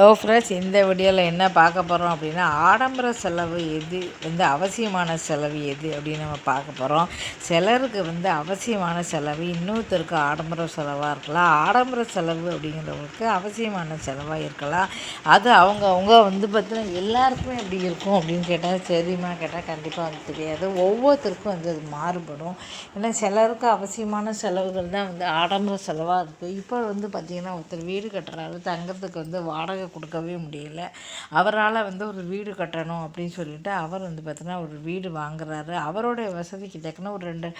Hello friends இந்த வீடியோவில் என்ன பார்க்க போகிறோம் அப்படின்னா ஆடம்பர செலவு எது? வந்து அவசியமான செலவு எது? அப்படின்னு நம்ம பார்க்க போகிறோம் சிலருக்கு வந்து அவசியமான செலவு இன்னொருத்தருக்கு ஆடம்பர செலவாக இருக்கலாம். ஆடம்பர செலவு அப்படிங்கிறவங்களுக்கு அவசியமான செலவாக இருக்கலாம். அது அவங்க அவங்க வந்து பார்த்தீங்கன்னா எல்லாருக்குமே எப்படி இருக்கும் அப்படின்னு கேட்டால் சரிம்மா கேட்டால் கண்டிப்பாக வந்து தெரியாது. ஒவ்வொருத்தருக்கும் வந்து அது மாறுபடும். ஏன்னா சிலருக்கு அவசியமான செலவுகள் தான் வந்து ஆடம்பர செலவாக இருக்குது இப்போ வந்து பார்த்திங்கன்னா ஒருத்தர் வீடு கட்டுறாரு தங்கிறதுக்கு வந்து வாடகை கொடுக்கவே முடியல. அவரால் வந்து ஒரு வீடு கட்டணும் அப்படின்னு சொல்லிட்டு அவர் வந்து பார்த்தீங்கன்னா ஒரு வீடு வாங்குறாரு. அவருடைய வசதிக்கு தக்கன ஒரு ரெண்டு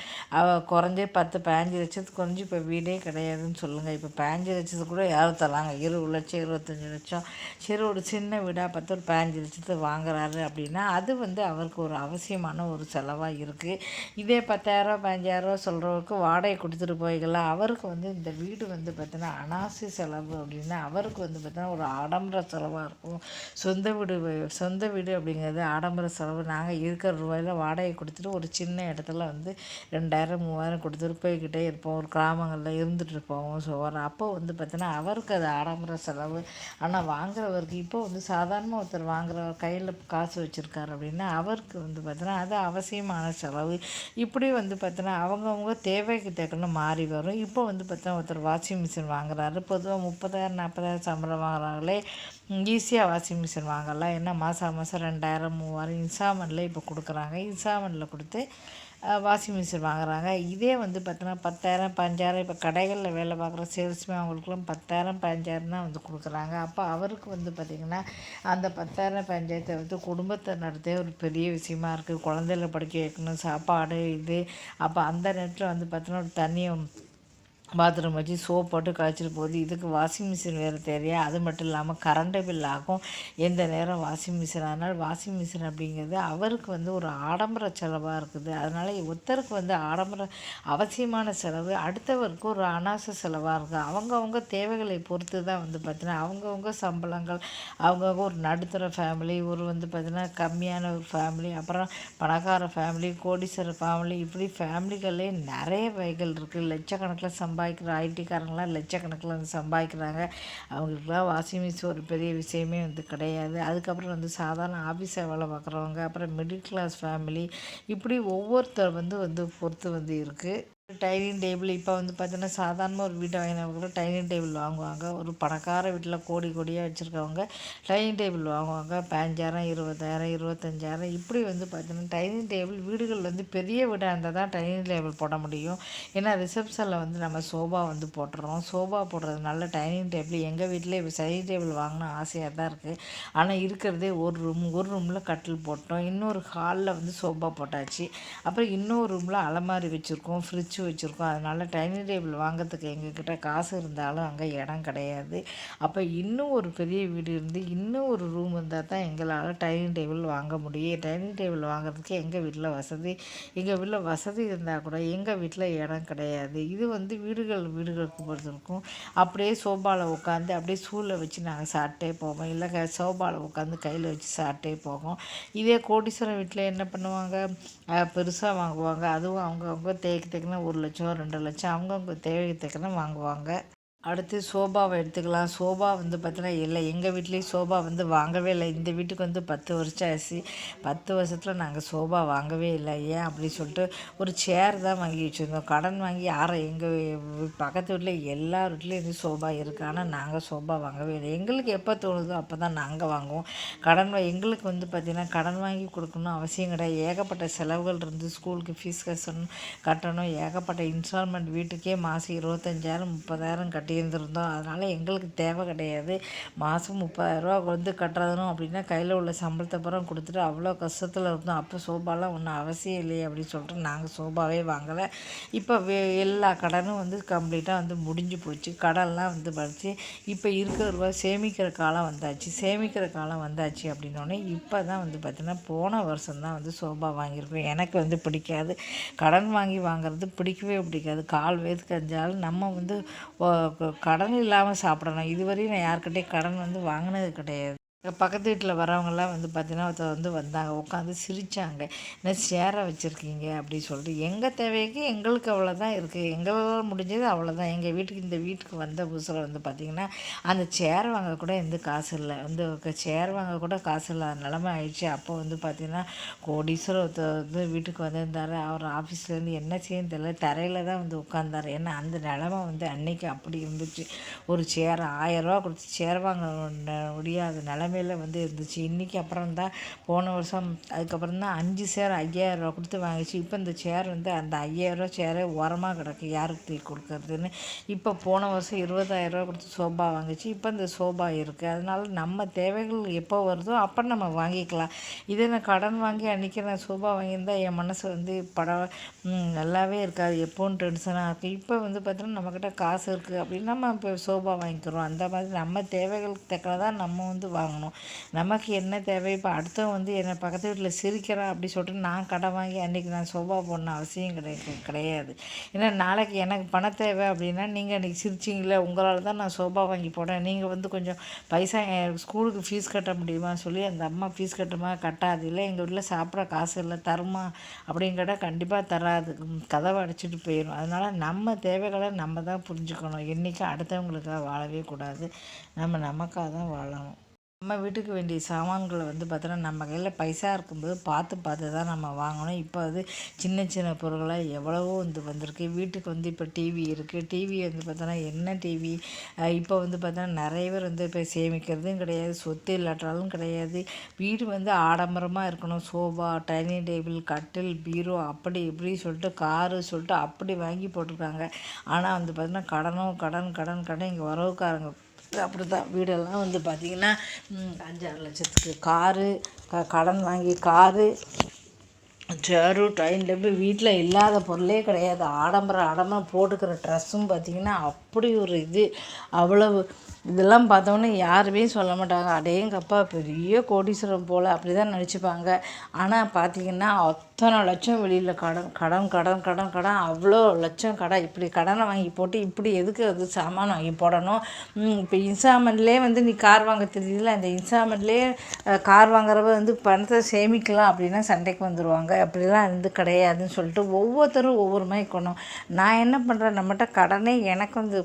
குறைஞ்சே பத்து பதினஞ்சு லட்சத்துக்கு குறைஞ்சி இப்போ வீடே கிடையாதுன்னு சொல்லுங்கள் இப்போ பதினஞ்சு லட்சத்துக்கு கூட யாரும் தராங்க இருபது லட்சம் இருபத்தஞ்சி லட்சம். சரி ஒரு சின்ன வீடாக பார்த்து ஒரு பதினஞ்சு லட்சத்துக்கு வாங்குறாரு அப்படின்னா அது வந்து அவருக்கு ஒரு அவசியமான ஒரு செலவாக இருக்குது இதே பத்தாயிரம் பதினஞ்சாயிரரூவா சொல்கிறவருக்கு வாடகை கொடுத்துட்டு போய்க்கலாம். அவருக்கு வந்து இந்த வீடு வந்து பார்த்தீங்கன்னா அனாசி செலவு அப்படின்னா அவருக்கு வந்து பார்த்தீங்கன்னா ஒரு ஆடம் ஆடம்பர செலவாக இருக்கும். சொந்த வீடு சொந்த வீடு அப்படிங்கிறது ஆடம்பர செலவு. நாங்கள் இருக்கிற ரூபாயில் வாடகை கொடுத்துட்டு ஒரு சின்ன இடத்துல வந்து ரெண்டாயிரம் மூவாயிரம் கொடுத்துட்டு போய்கிட்டே இருப்போம். ஒரு கிராமங்களில் இருந்துகிட்டு இருப்போம். ஸோ அப்போ வந்து பார்த்தீங்கன்னா அவருக்கு அது ஆடம்பர செலவு. ஆனால் வாங்குறவருக்கு இப்போ வந்து சாதாரணமாக ஒருத்தர் வாங்குறவர் கையில் காசு வச்சுருக்காரு அப்படின்னா அவருக்கு வந்து பார்த்தீங்கன்னா அது அவசியமான செலவு. இப்படி வந்து பார்த்தீங்கன்னா அவங்கவுங்க தேவைக்கு தக்கன மாறி வரும். இப்போ வந்து பார்த்தீங்கன்னா ஒருத்தர் வாஷிங் மிஷின் வாங்குறாரு. பொதுவாக முப்பதாயிரம் நாற்பதாயிரம் சம்பளம் வாங்குறாங்களே ஈஸியாக வாஷிங் மிஷின் வாங்கலாம். ஏன்னா மாதம் மாதம் ரெண்டாயிரம் மூவாயிரம் இன்ஸ்டால்மெண்ட்டில் இப்போ கொடுக்குறாங்க. இன்ஸ்டால்மெண்ட்டில் கொடுத்து வாஷிங் மிஷின் வாங்குறாங்க. இதே வந்து பார்த்தீங்கன்னா பத்தாயிரம் பதினஞ்சாயிரம் இப்போ கடைகளில் வேலை பார்க்குற சேல்ஸ்மே அவங்களுக்குலாம் பத்தாயிரம் பதினஞ்சாயிரம் தான் வந்து கொடுக்குறாங்க. அப்போ அவருக்கு வந்து பார்த்திங்கன்னா அந்த பத்தாயிரம் பஞ்சாயத்தை வந்து குடும்பத்தை நடத்தே ஒரு பெரிய விஷயமா இருக்குது குழந்தைகள படிக்க வைக்கணும் சாப்பாடு இது. அப்போ அந்த நேரத்தில் வந்து பார்த்தீங்கன்னா ஒரு தண்ணியை பாத்ரூம் வச்சு சோப் போட்டு கழிச்சிட்டு போகுது. இதுக்கு வாஷிங் மிஷின் வேறு தேவையா? அது மட்டும் இல்லாமல் கரண்ட்டு பில் ஆகும். எந்த நேரம் வாஷிங் மிஷின் ஆனால் வாஷிங் மிஷின் அப்படிங்கிறது அவருக்கு வந்து ஒரு ஆடம்பர செலவாக இருக்குது. அதனால் ஒருத்தருக்கு வந்து ஆடம்பர அவசியமான செலவு அடுத்தவருக்கு ஒரு அனாச செலவாக இருக்குது அவங்கவுங்க தேவைகளை பொறுத்து தான் வந்து பார்த்தீங்கன்னா அவங்கவுங்க சம்பளங்கள் அவங்கவுங்க ஒரு நடுத்தர ஃபேமிலி ஒரு வந்து பார்த்திங்கன்னா கம்மியான ஒரு ஃபேமிலி அப்புறம் பணக்கார ஃபேமிலி கோடீஸ்வர ஃபேமிலி இப்படி ஃபேமிலிகளே நிறைய வகைகள் இருக்குது லட்சக்கணக்கில் சம்ப சம்பாதிக்கிற ஐடிக்காரங்களாம் லட்சக்கணக்கில் வந்து சம்பாதிக்கிறாங்க. அவங்களுக்குலாம் வாஷிங் மிஷின் ஒரு பெரிய விஷயமே வந்து கிடையாது. அதுக்கப்புறம் வந்து சாதாரண ஆஃபீஸில் வேலை பார்க்குறவங்க அப்புறம் மிடில் கிளாஸ் ஃபேமிலி இப்படி ஒவ்வொருத்தர் வந்து வந்து பொறுத்து வந்து இருக்குது டைனிங் டேபிள் இப்போ வந்து பார்த்தீங்கன்னா சாதாரணமாக ஒரு வீட்டை வாங்கினவங்க கூட டைனிங் டேபிள் வாங்குவாங்க. ஒரு பணக்கார வீட்டில் கோடி கோடியாக வச்சுருக்கவங்க டைனிங் டேபிள் வாங்குவாங்க. பதினஞ்சாயிரம் இருபதாயிரம் இருபத்தஞ்சாயிரம் இப்படி வந்து பார்த்தீங்கன்னா டைனிங் டேபிள் வீடுகள் வந்து பெரிய வீடாக இருந்தால் தான் டைனிங் டேபிள் போட முடியும். ஏன்னா ரிசப்ஷனில் வந்து நம்ம சோபா வந்து போட்டுறோம். சோபா போடுறதுனால டைனிங் டேபிள் எங்கள் வீட்டிலே இப்போ டைனிங் டேபிள் வாங்கினா ஆசையாக தான் இருக்குது ஆனால் இருக்கிறதே ஒரு ரூம் ஒரு ரூமில் கட்டில் போட்டோம். இன்னொரு ஹாலில் வந்து சோபா போட்டாச்சு. அப்புறம் இன்னொரு ரூமில் அலமாரி வச்சுருக்கோம். ஃப்ரிட்ஜ் வச்சுருக்கோம். அதனால் டைனிங் டேபிள் வாங்கிறதுக்கு எங்கக்கிட்ட காசு இருந்தாலும் அங்கே இடம் கிடையாது. அப்போ இன்னும் ஒரு பெரிய வீடு இருந்து இன்னும் ஒரு ரூம் இருந்தால் தான் எங்களால் டைனிங் டேபிள் வாங்க முடியும். டைனிங் டேபிள் வாங்குறதுக்கு எங்கள் வீட்டில் வசதி? எங்கள் வீட்டில் வசதி இருந்தால் கூட எங்கள் வீட்டில் இடம் கிடையாது. இது வந்து வீடுகள் வீடுகளுக்கு பொறுத்திருக்கும் அப்படியே சோபாவில் உட்காந்து அப்படியே சூளை வச்சு நாங்கள் சாப்பிட்டே போவோம். இல்லை சோபாவில் உட்காந்து கையில் வச்சு சாப்பிட்டே போவோம். இதே கோடீஸ்வரன் வீட்டில் என்ன பண்ணுவாங்க? பெருசாக வாங்குவாங்க. அதுவும் அவங்கவுங்க தேக்கு தேய்க்கு தேக்கினா ஒரு லட்சம் ரெண்டு லட்சம் அவங்கவுங்க தேவைக்கு தக்கன வாங்குவாங்க. அடுத்து சோபாவை எடுத்துக்கலாம். சோபா வந்து பார்த்தீங்கன்னா இல்லை எங்கள் வீட்லேயும் சோபா வந்து வாங்கவே இல்லை. இந்த வீட்டுக்கு வந்து பத்து வருஷம் ஆச்சு. பத்து வருஷத்தில் நாங்கள் சோபா வாங்கவே இல்லை. ஏன் அப்படி சொல்லிட்டு ஒரு சேர் தான் வாங்கி வச்சுருந்தோம். கடன் வாங்கி யாரை எங்கள் பக்கத்து வீட்டில் எல்லா வீட்லேயும் இருந்து சோபா இருக்குது ஆனால் நாங்கள் சோபா வாங்கவே இல்லை. எங்களுக்கு எப்போ தோணுதோ அப்போ தான் நாங்கள் வாங்குவோம். கடன் எங்களுக்கு வந்து பார்த்திங்கன்னா கடன் வாங்கி கொடுக்கணும் அவசியம் கிடையாது. ஏகப்பட்ட செலவுகள் இருந்து ஸ்கூலுக்கு ஃபீஸ் கட்டணும் கட்டணும். ஏகப்பட்ட இன்ஸ்டால்மெண்ட் வீட்டுக்கே மாதம் இருபத்தஞ்சாயிரம் முப்பதாயிரம் கட்டி கட்டியிருந்துருந்தோம். அதனால் எங்களுக்கு தேவை கிடையாது. மாதம் முப்பதாயிரரூவா வந்து கட்டுறதுனும் அப்படின்னா கையில் உள்ள சம்பளத்தை பூரா கொடுத்துட்டு அவ்வளோ கஷ்டத்தில் இருந்தோம். அப்போ சோபாலாம் ஒன்றும் அவசியம் இல்லையே அப்படின்னு சொல்லிட்டு நாங்கள் சோபாவே வாங்கலை. இப்போ வே எல்லா கடனும் வந்து கம்ப்ளீட்டாக வந்து முடிஞ்சு போச்சு. கடன்லாம் வந்து படித்து இப்போ இருக்கிற ரூபா சேமிக்கிற காலம் வந்தாச்சு. சேமிக்கிற காலம் வந்தாச்சு அப்படின்னோடனே இப்போ தான் வந்து பார்த்திங்கன்னா போன வருஷம் தான் வந்து சோபா வாங்கியிருக்கோம். எனக்கு வந்து பிடிக்காது. கடன் வாங்கி வாங்குறது பிடிக்கவே பிடிக்காது. கால் வயது கஞ்சாலும் நம்ம வந்து கடன் இல்லாமல் சாப்பிடணும். இதுவரையும் நான் யாருக்கிட்டேயும் கடன் வந்து வாங்கினது கிடையாது. பக்கத்து வீட்டில் வரவங்கெல்லாம் வந்து பார்த்தீங்கன்னா ஒருத்தர் வந்து வந்தாங்க. உட்காந்து சிரித்தாங்க என்ன சேரை வச்சுருக்கீங்க? அப்படின்னு சொல்லிட்டு எங்கள் தேவைக்கு எங்களுக்கு அவ்வளோதான் இருக்குது எங்களால் முடிஞ்சது அவ்வளோதான் எங்கள் வீட்டுக்கு இந்த வீட்டுக்கு வந்த புதுசில் வந்து பார்த்திங்கன்னா அந்த சேர் வாங்க கூட எந்த காசு இல்லை. வந்து சேர் வாங்க கூட காசு இல்லாத நிலமை ஆயிடுச்சு. அப்போ வந்து பார்த்திங்கன்னா கோடீஸ்வரர் ஒருத்தர் வந்து வீட்டுக்கு வந்திருந்தார். அவர் ஆஃபீஸ்லேருந்து என்ன செய்யணும் தெரியல. தரையில் தான் வந்து உட்காந்தார் ஏன்னா அந்த நிலமை வந்து அன்னைக்கு அப்படி இருந்துச்சு. ஒரு சேர் ஆயிரரூவா கொடுத்து சேர் வாங்க முடியாத நிலமையில வந்து இருந்துச்சு. இன்றைக்கி அப்புறம் தான் போன வருஷம் அதுக்கப்புறம் தான் அஞ்சு சேர் ஐயாயிரரூவா கொடுத்து வாங்கிச்சு. இப்போ இந்த சேர் வந்து அந்த ஐயாயிரரூவா சேரே உரமாக கிடக்கு. யாருக்கு தூக்கி கொடுக்கறதுன்னு. இப்போ போன வருஷம் இருபதாயிரரூவா கொடுத்து சோபா வாங்கிச்சு. இப்போ இந்த சோபா இருக்குது அதனால் நம்ம தேவைகள் எப்போ வருதோ அப்போ நம்ம வாங்கிக்கலாம். இதே நான் கடன் வாங்கி அன்றைக்கி நான் சோபா வாங்கியிருந்தால் என் மனசு வந்து படம் நல்லாவே இருக்காது. எப்போன்னு டென்ஷனாக இருக்குது இப்போ வந்து பார்த்தோன்னா நம்மக்கிட்ட காசு இருக்குது அப்படின்னா நம்ம இப்போ சோபா வாங்கிக்கிறோம். அந்த மாதிரி நம்ம தேவைகளுக்கு தக்கதான் நம்ம வந்து வாங்கணும். நமக்கு என்ன தேவை? இப்போ அடுத்தவன் வந்து என்னை பக்கத்து வீட்டில் சிரிக்கிறான் அப்படி சொல்லிட்டு நான் கடை வாங்கி அன்றைக்கி நான் சோபா போடணும் அவசியம் கிடையாது கிடையாது. ஏன்னா நாளைக்கு எனக்கு பண தேவை அப்படின்னா நீங்கள் அன்றைக்கி சிரிச்சிங்களே உங்களால் தான் நான் சோபா வாங்கி போடுறேன். நீங்கள் வந்து கொஞ்சம் பைசா ஸ்கூலுக்கு ஃபீஸ் கட்ட முடியுமா சொல்லி அந்த அம்மா ஃபீஸ் கட்டுமா கட்டாது. இல்லை எங்கள் வீட்டில் சாப்பிட காசு இல்லை தருமா அப்படின்னு கேட்டால் கண்டிப்பாக தராது. கதவை அடிச்சிட்டு போயிடும் அதனால் நம்ம தேவைகளை நம்ம தான் புரிஞ்சுக்கணும். என்றைக்கும் அடுத்தவங்களுக்காக வாழவே கூடாது. நம்ம நமக்காக தான் வாழணும். நம்ம வீட்டுக்கு வேண்டிய சாமான்களை வந்து பார்த்தோன்னா நம்ம கையில் பைசா இருக்கும்போது பார்த்து பார்த்து தான் நம்ம வாங்கணும். இப்போ அது சின்ன சின்ன பொருட்களாக எவ்வளவோ வந்து வந்திருக்கு. வீட்டுக்கு வந்து இப்போ டிவி இருக்குது டிவி வந்து பார்த்தோன்னா என்ன டிவி இப்போ வந்து பார்த்தோன்னா நிறைய பேர் வந்து இப்போ சேமிக்கிறதும் கிடையாது. சொத்து இல்லாட்டாலும் கிடையாது. வீடு வந்து ஆடம்பரமாக இருக்கணும். சோஃபா டைனிங் டேபிள் கட்டில் பீரோ அப்படி இப்படி சொல்லிட்டு காரு சொல்லிட்டு அப்படி வாங்கி போட்டிருக்காங்க. ஆனால் வந்து பார்த்தோன்னா கடனும் கடன் கடன் கடன். இங்கே வரவுக்காரங்க அப்படி தான் வீடெல்லாம் வந்து பார்த்திங்கன்னா அஞ்சாறு லட்சத்துக்கு காரு க கடன் வாங்கி காரு சேரு ட்ரெயின் டேபிள் வீட்டில் இல்லாத பொருளே கிடையாது. ஆடம்பரம் ஆடம்பரம் போட்டுக்கிற ட்ரெஸ்ஸும் பார்த்திங்கன்னா அப்படி ஒரு இது. அவ்வளவு இதெல்லாம் பார்த்தோன்னே யாருமே சொல்ல மாட்டாங்க. அடேங்கப்பா பெரிய கோடீஸ்வரம் போல் அப்படி தான் நினச்சிப்பாங்க ஆனால் பார்த்திங்கன்னா இத்தனை லட்சம் வெளியில் கடன் கடன் கடன் கடன் கடன் அவ்வளோ லட்சம் கடன் இப்படி கடனை வாங்கி போட்டு இப்படி எதுக்கு அது சாமான் வாங்கி போடணும்? இப்போ இன்ஸ்டால்மெண்ட்லேயே வந்து நீ கார் வாங்க தெரியல அந்த இன்ஸ்டால்மெண்ட்லேயே கார் வாங்குறவ வந்து பணத்தை சேமிக்கலாம் அப்படின்னா சண்டைக்கு வந்துடுவாங்க அப்படிலாம் இருந்து கிடையாதுன்னு சொல்லிட்டு ஒவ்வொருத்தரும் ஒவ்வொரு மாதிரி கொண்டோம் நான் என்ன பண்ணுறேன் நம்மகிட்ட கடனே எனக்கு வந்து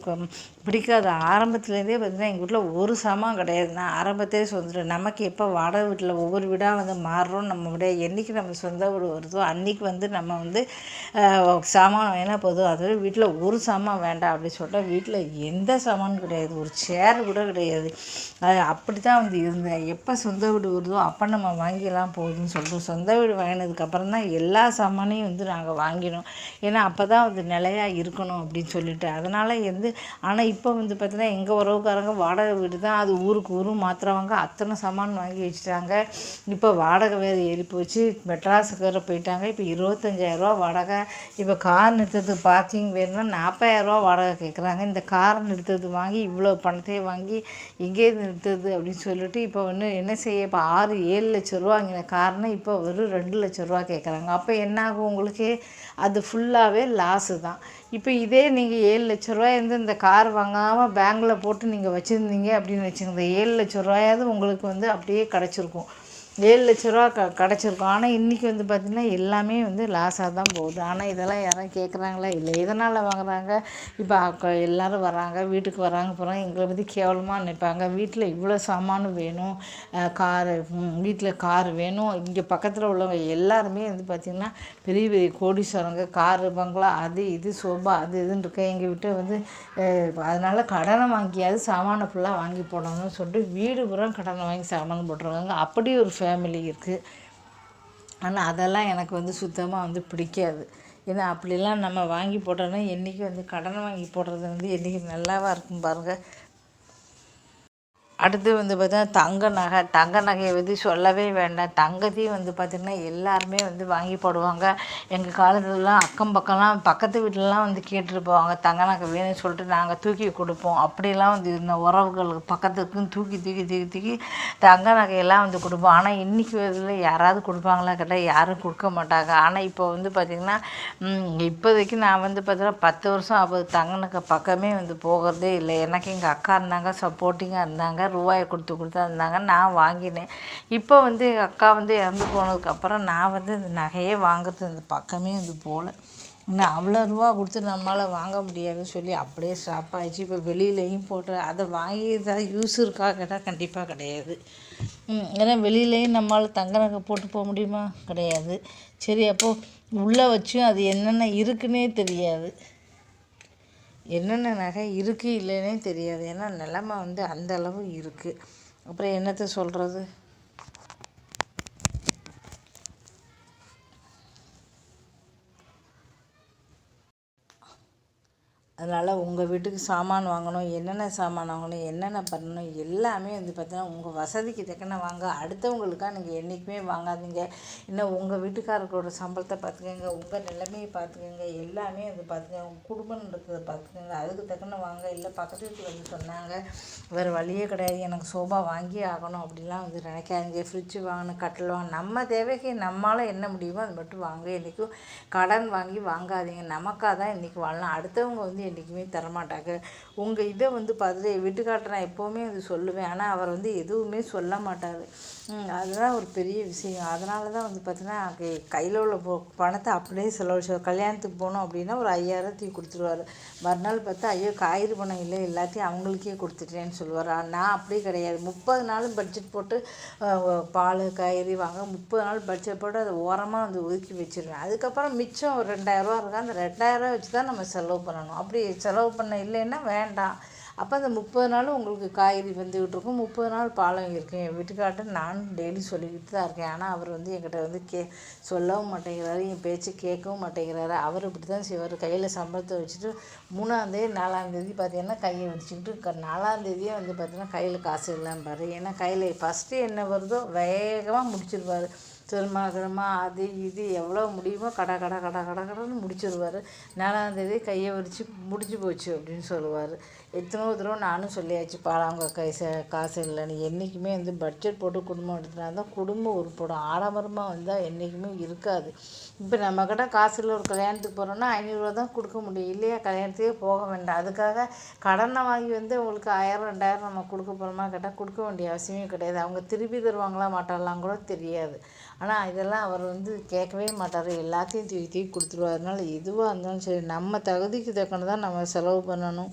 பிடிக்காது. ஆரம்பத்துலேருந்தே பார்த்திங்கன்னா எங்கள் வீட்டில் ஒரு சாமான் கிடையாது. நான் ஆரம்பத்தையே சொல்லிடுறேன் நமக்கு எப்போ வாடகை வீட்டில் ஒவ்வொரு வீடாக வந்து மாறுறோம் நம்ம விட என்றைக்கு நம்ம சொந்த வீடு வருதோ அன்றைக்கி வந்து நம்ம வந்து சாமான் வேணால் போதும். அது வீட்டில் ஒரு சாமான் வேண்டாம் அப்படின்னு சொல்லிட்டு வீட்டில் எந்த சாமானும் கிடையாது. ஒரு சேர் கூட கிடையாது. அது அப்படி தான் வந்து இருந்தேன். எப்போ சொந்த வீடு வருதோ அப்போ நம்ம வாங்கிடலாம் போகுதுன்னு சொல்லிட்டு சொந்த வீடு வாங்கினதுக்கப்புறம் தான் எல்லா சாமானையும் வந்து நாங்கள் வாங்கினோம். ஏன்னா அப்போ தான் வந்து நிலையாக இருக்கணும் அப்படின்னு சொல்லிட்டு. அதனால் வந்து ஆனால் இப்போ வந்து பார்த்தீங்கன்னா எங்கள் உறவுக்காரங்க வாடகை வீடு தான். அது ஊருக்கு ஊரும் மாற்றுறவங்க அத்தனை சாமான் வாங்கி வச்சுட்டாங்க. இப்போ வாடகை வேறு ஏறி போச்சு. மெட்ராஸுக்கு போய் போயிட்டாங்க. இப்போ இருபத்தஞ்சாயிரரூவா வாடகை. இப்போ கார் நிறுத்தத்துக்கு பார்க்கிங் வேணும்னா நாற்பதாயிரரூவா வாடகை கேட்குறாங்க இந்த கார் நிறுத்தது வாங்கி இவ்வளோ பணத்தையும் வாங்கி எங்கே நிறுத்துது அப்படின்னு சொல்லிட்டு இப்போ ஒன்று என்ன செய்ய இப்போ ஆறு ஏழு லட்ச ரூபா வாங்கின காரணம் இப்போ வெறும் ரெண்டு லட்ச ரூபா கேட்குறாங்க அப்போ என்ன ஆகும் உங்களுக்கு? அது ஃபுல்லாகவே லாஸு தான். இப்போ இதே நீங்கள் ஏழு லட்ச ரூபாயிருந்து இந்த கார் வாங்காமல் பேங்கில் போட்டு நீங்கள் வச்சுருந்தீங்க அப்படின்னு வச்சுக்கோங்க ஏழு லட்ச ரூபாயாவது உங்களுக்கு வந்து அப்படியே கிடச்சிருக்கும். ஏழு லட்ச ரூபா க கிடச்சிருக்கும். ஆனால் இன்றைக்கி வந்து பார்த்திங்கன்னா எல்லாமே வந்து லாஸாக தான் போகுது. ஆனால் இதெல்லாம் யாரும் கேட்குறாங்களா இல்லை எதனால் வாங்குறாங்க? இப்போ எல்லோரும் வராங்க வீட்டுக்கு வராங்க போகிறாங்க எங்களை பற்றி கேவலமாக நினைப்பாங்க. வீட்டில் இவ்வளோ சாமானும் வேணும் காரு வீட்டில் கார் வேணும். இங்கே பக்கத்தில் உள்ளவங்க எல்லாருமே வந்து பார்த்திங்கன்னா பெரிய பெரிய கோடீஸ்வரங்க காரு பங்களா அது இது சோபா அது இதுன்னு இருக்க. எங்கள் வீட்டை வந்து அதனால் கடனை வாங்கியாவது சாமானை ஃபுல்லாக வாங்கி போடணும்னு சொல்லிட்டு வீடு பூரா கடனை வாங்கி சாமான் போட்டுருக்காங்க. அப்படி ஒரு ஃபேமிலி இருக்குது ஆனால் அதெல்லாம் எனக்கு வந்து சுத்தமாக வந்து பிடிக்காது. ஏன்னா அப்படிலாம் நம்ம வாங்கி போட்டோன்னா என்றைக்கு வந்து கடன் வாங்கி போடுறது வந்து என்றைக்கு நல்லாவா இருக்கும் பாருங்கள் அடுத்து வந்து பார்த்தீங்கன்னா தங்க நகை தங்க நகையை வந்து சொல்லவே வேண்டாம். தங்கத்தையும் வந்து பார்த்திங்கன்னா எல்லாருமே வந்து வாங்கி போடுவாங்க. எங்கள் காலத்துலலாம் அக்கம் பக்கம்லாம் பக்கத்து வீட்டிலலாம் வந்து கேட்டுட்டு போவாங்க. தங்க நகை வேணும்னு சொல்லிட்டு நாங்கள் தூக்கி கொடுப்போம். அப்படிலாம் வந்து இருந்த உறவுகளுக்கு பக்கத்துக்கும் தூக்கி தூக்கி தூக்கி தூக்கி தங்க நகையெல்லாம் வந்து கொடுப்போம். ஆனால் இன்றைக்கி இதில் யாராவது கொடுப்பாங்களா கேட்டால் யாரும் கொடுக்க மாட்டாங்க. ஆனால் இப்போ வந்து பார்த்திங்கன்னா இப்போதைக்கு நான் வந்து பார்த்தீங்கன்னா பத்து வருஷம் அப்போ தங்க நகை பக்கமே வந்து போகிறதே இல்லை. எனக்கு எங்கள் அக்கா இருந்தாங்க சப்போர்ட்டிங்காக இருந்தாங்க. ரூபாயை கொடுத்து கொடுத்து இருந்தாங்க நான் வாங்கினேன். இப்போ வந்து எங்கள் அக்கா வந்து இறந்து போனதுக்கப்புறம் நான் வந்து இந்த நகையே வாங்குறது இந்த பக்கமே வந்து போகல. இன்னும் அவ்வளோ ரூபா கொடுத்து நம்மளால் வாங்க முடியாதுன்னு சொல்லி அப்படியே ஸ்டாப் ஆகிடுச்சு இப்போ வெளியிலையும் போட்டு அதை வாங்கி ஏதாவது யூஸ் இருக்கா கேட்டால் கண்டிப்பாக கிடையாது ஏன்னா வெளியிலையும் நம்மளால் தங்க நகை போட்டு போக முடியுமா? கிடையாது. சரி அப்போது உள்ளே வச்சும் அது என்னென்ன இருக்குன்னே தெரியாது. என்னென்ன நகை இருக்குது இல்லைன்னே தெரியாது. ஏன்னா நிலமை வந்து அந்தளவு இருக்குது. அப்புறம் என்னத்தை சொல்கிறது? அதனால் உங்கள் வீட்டுக்கு சாமான் வாங்கணும் என்னென்ன சாமான் வாங்கணும் என்னென்ன பண்ணணும் எல்லாமே வந்து பார்த்தீங்கன்னா உங்கள் வசதிக்கு தக்கன வாங்க. அடுத்தவங்களுக்காக நீங்கள் என்றைக்குமே வாங்காதீங்க. இன்னும் உங்கள் வீட்டுக்காரர்களோட சம்பளத்தை பார்த்துக்கோங்க உங்கள் நிலைமையை பார்த்துக்கோங்க எல்லாமே வந்து பார்த்துக்கோங்க உங்கள் குடும்பம் இருக்கிறத பார்த்துக்கோங்க அதுக்கு தக்கன வாங்க. இல்லை பக்கத்து வீட்டில் வந்து சொன்னாங்க வேறு வழியே கிடையாது எனக்கு சோபா வாங்கி ஆகணும் அப்படிலாம் வந்து நினைக்காதீங்க. ஃப்ரிட்ஜு வாங்கணும் கட்டில் வாங்கணும். நம்ம தேவைக்கு நம்மளால் என்ன முடியுமோ அது மட்டும் வாங்க. என்றைக்கும் கடன் வாங்கி வாங்காதீங்க. நமக்காக தான் இன்றைக்கி வாழலாம் அடுத்தவங்க வந்து என்றைக்குமே தரமாட்டாங்க. உங்கள் இதை வந்து பார்த்துட்டு என் வீட்டுக்கார்ட்ட நான் எப்போவுமே அது சொல்லுவேன். ஆனால் அவர் வந்து எதுவுமே சொல்ல மாட்டார். அதுதான் ஒரு பெரிய விஷயம். அதனால தான் வந்து பார்த்தீங்கன்னா கையில் உள்ள பணத்தை அப்படியே செலவழிச்சு கல்யாணத்துக்கு போனோம் அப்படின்னா ஒரு ஐயாயிரத்தி கொடுத்துருவார். மறுநாள் பார்த்தா ஐயோ காய்கறி பணம் இல்லை எல்லாத்தையும் அவங்களுக்கே கொடுத்துட்டேன்னு சொல்லுவார். நான் அப்படி கிடையாது. முப்பது நாள் பட்ஜெட் போட்டு பால் காய்கறி வாங்க முப்பது நாள் பட்ஜெட் போட்டு அதை ஓரமாக வந்து ஒதுக்கி வச்சிருவேன். அதுக்கப்புறம் மிச்சம் ஒரு ரெண்டாயிரரூவா இருக்கா அந்த ரெண்டாயிரரூவா வச்சு தான் நம்ம செலவு பண்ணணும். அப்படி செலவு பண்ண இல்லைன்னா வேண்டாம். அப்போ அந்த முப்பது நாள் உங்களுக்கு காய்கறி வந்துக்கிட்டு இருக்கும் முப்பது நாள் பாலம் இருக்கும் என் வீட்டுக்கார்ட்ட நானும் டெய்லி சொல்லிக்கிட்டு தான் இருக்கேன். ஆனால் அவர் வந்து என்கிட்ட வந்து கே சொல்லவும் மாட்டேங்கிறாரு. என் பேச்சு கேட்கவும் மாட்டேங்கிறாரு. அவர் இப்படி தான் செய்வார். கையில் சம்பளத்தை வச்சுட்டு மூணாந்தேதி நாலாந்தேதி பார்த்தீங்கன்னா கையை வச்சுக்கிட்டு க நாலாந்தேதியே வந்து பார்த்தீங்கன்னா கையில் காசு இல்லைம்பாரு. ஏன்னா கையில் ஃபஸ்ட்டு என்ன வருதோ வேகமாக முடிச்சிருவார். திரும்ப கிருமா அது இது எவ்வளோ முடியுமோ கட கட கட கட கடன்னு முடிச்சிருவார். நாலாந்தேதி கையை விரித்து முடிஞ்சு போச்சு அப்படின்னு சொல்லுவார். எத்தனோ தடவை நானும் சொல்லியாச்சு பாரு அவங்க கை ச காசு இல்லைன்னு என்றைக்குமே வந்து பட்ஜெட் போட்டு குடும்பம் எடுத்துனா தான் குடும்பம் உருப்படும் ஆடம்பரமாக வந்தால் என்றைக்குமே இருக்காது. இப்போ நம்மக்கிட்ட காசு இல்லை ஒரு கல்யாணத்துக்கு போகிறோன்னா ஐநூறுரூவா தான் கொடுக்க முடியும். இல்லையா கல்யாணத்துக்கே போக வேண்டாம். அதுக்காக கடனை வாங்கி வந்து உங்களுக்கு ஆயிரம் ரெண்டாயிரம் நம்ம கொடுக்க போகிறோமா கேட்டால் கொடுக்க வேண்டிய அவசியமே கிடையாது. அவங்க திருப்பி தருவாங்களா மாட்டாங்களாம் கூட தெரியாது. ஆனால் இதெல்லாம் அவர் வந்து கேட்கவே மாட்டார். எல்லாத்தையும் தூக்கி தூக்கி கொடுத்துருவார். அதனால எதுவாக இருந்தாலும் சரி நம்ம தகுதிக்கு தக்கன தான் நம்ம செலவு பண்ணணும்.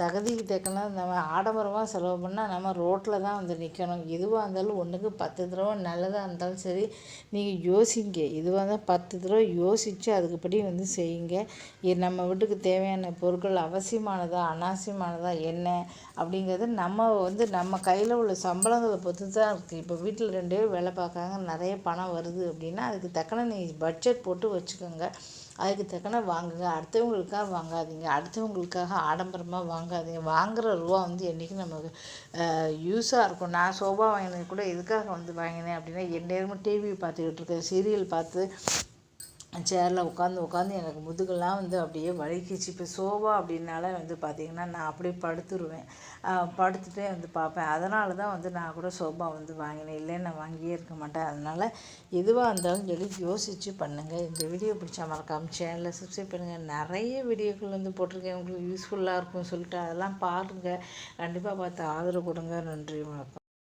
தகுதிக்கு தக்கன நம்ம ஆடம்பரமாக செலவு பண்ணால் நம்ம ரோட்டில் தான் வந்து நிற்கணும் எதுவாக இருந்தாலும் ஒன்றுக்கு பத்து தடவை நல்லதாக இருந்தாலும் சரி நீங்கள் யோசிங்க. எதுவாக இருந்தால் பத்து தடவை யோசித்து அதுக்குப்படி வந்து செய்யுங்க. நம்ம வீட்டுக்கு தேவையான பொருட்கள் அவசியமானதா அனாவசியமானதா என்ன அப்படிங்கிறது நம்ம வந்து நம்ம கையில் உள்ள சம்பளங்களை பொறுத்து தான் இருக்குது இப்போ வீட்டில் ரெண்டு பேர் வேலை பார்க்குறாங்க நிறைய பணம் வருது அப்படின்னா அதுக்கு தக்கன நீங்கள் பட்ஜெட் போட்டு வச்சுக்கோங்க. அதுக்கு தக்கன வாங்குங்க. அடுத்தவங்களுக்காக வாங்காதீங்க. அடுத்தவங்களுக்காக ஆடம்பரமாக வாங்காதீங்க. வாங்குகிற ரூபா வந்து என்றைக்கும் நமக்கு யூஸாக இருக்கும். நான் சோபா வாங்கினது கூட எதுக்காக வந்து வாங்கினேன் அப்படின்னா என் நேரமும் டிவி பார்த்துக்கிட்டு இருக்கேன். சீரியல் பார்த்து சேரில் உட்காந்து உட்காந்து எனக்கு முதுகெல்லாம் வந்து அப்படியே வலிக்குச்சு. இப்போ சோபா அப்படின்னால வந்து பார்த்திங்கன்னா நான் அப்படியே படுத்துருவேன். படுத்துகிட்டே வந்து பார்ப்பேன். அதனால தான் வந்து நான் கூட சோபா வந்து வாங்கினேன். இல்லைன்னு நான் வாங்கியே இருக்க மாட்டேன். அதனால் எதுவாக இருந்தாலும் சொல்லி யோசித்து பண்ணுங்கள் இந்த வீடியோ பிடிச்சா மறக்காம சேனலில் சப்ஸ்கிரைப் பண்ணுங்கள் நிறைய வீடியோக்கள் வந்து போட்டிருக்கேன். உங்களுக்கு யூஸ்ஃபுல்லாக இருக்கும்னு சொல்லிட்டு அதெல்லாம் பாருங்கள் கண்டிப்பாக பார்த்து ஆதரவு கொடுங்க. நன்றி வணக்கம்.